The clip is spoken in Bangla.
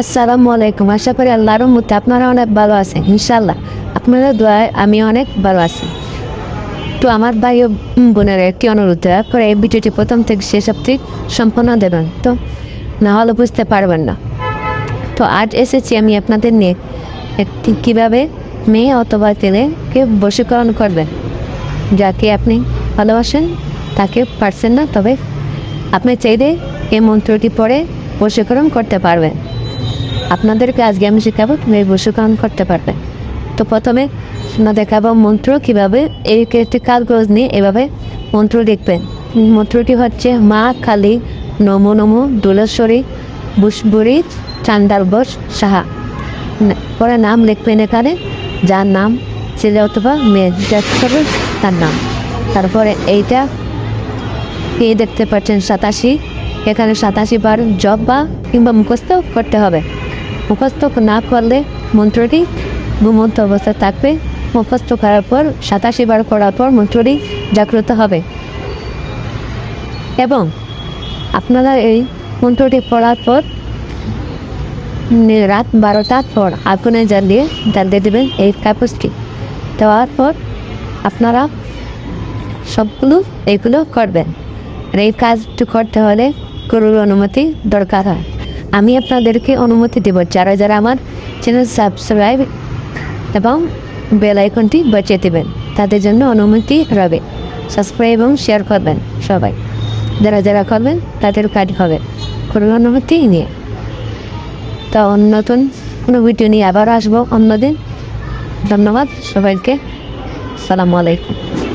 আসসালামু আলাইকুম আশা করি আল্লাহর মধ্যে আপনারা অনেক ভালো আছেন ইনশাল্লাহ আপনাদের দোয়ায় আমি অনেক ভালো আছি। তো আমার ভাই ও বোনের, একটি অনুরোধ দয়া করে এই ভিডিওটি প্রথম থেকে শেষ অব্দি সম্পন্ন দেবেন। তো না হলে বুঝতে পারবেন না। তো আজ এসেছি আমি আপনাদের নিয়ে একটি কীভাবে মেয়ে অথবা ছেলেকে বশীকরণ করবেন যাকে আপনি ভালোবাসেন, তাকে পারছেন না, তবে আপনি চাইলে এই মন্ত্রটি পড়ে বশীকরণ করতে পারবেন। আপনাদেরকে আজকে আমি শেখাবো মেয়ে বশীকরণ করতে পারবে। তো প্রথমে দেখাবো মন্ত্র কীভাবে এই একটি কাগজ নিয়ে এভাবে মন্ত্র লিখবেন মন্ত্রটি হচ্ছে মা কালী নমো নমো দুলেশ্বরী বুসবুরি চান্দাল বস সাহা। পরে নাম লিখবেন এখানে, যার নাম ছেলে অথবা মেয়ে তার নাম। তারপরে এইটা এই দেখতে পাচ্ছেন, সাতাশি। এখানে সাতাশি বার জব বা কিংবা মুখস্থ করতে হবে। মুখস্থ না করলে মন্ত্রটি ঘুমন্ত অবস্থায় থাকবে। মুখস্থ করার পর, সাতাশি বার করার পর মন্ত্রটি জাগ্রত হবে। এবং আপনারা এই মন্ত্রটি পড়ার পর, রাত বারোটার পর আগুনে জ্বালিয়ে জ্বালিয়ে দেবেন এই কাগজটি। দেওয়ার পর আপনারা সবগুলো এগুলো করবেন। আর এই কাজটি করতে হলে গরুর অনুমতি দরকার হয়। আমি আপনাদেরকে অনুমতি দেব। যারা যারা আমার চ্যানেল সাবস্ক্রাইব এবং বেল আইকনটি বাঁচিয়ে দেবেন, তাদের জন্য অনুমতি রবে। সাবস্ক্রাইব এবং শেয়ার করবেন সবাই। যারা যারা করবেন, তাদের কাজ হবে। গরুর অনুমতি নিয়ে। তো নতুন কোনো ভিডিও নিয়ে আবার আসব অন্যদিন। ধন্যবাদ সবাইকে। সালামু আলাইকুম।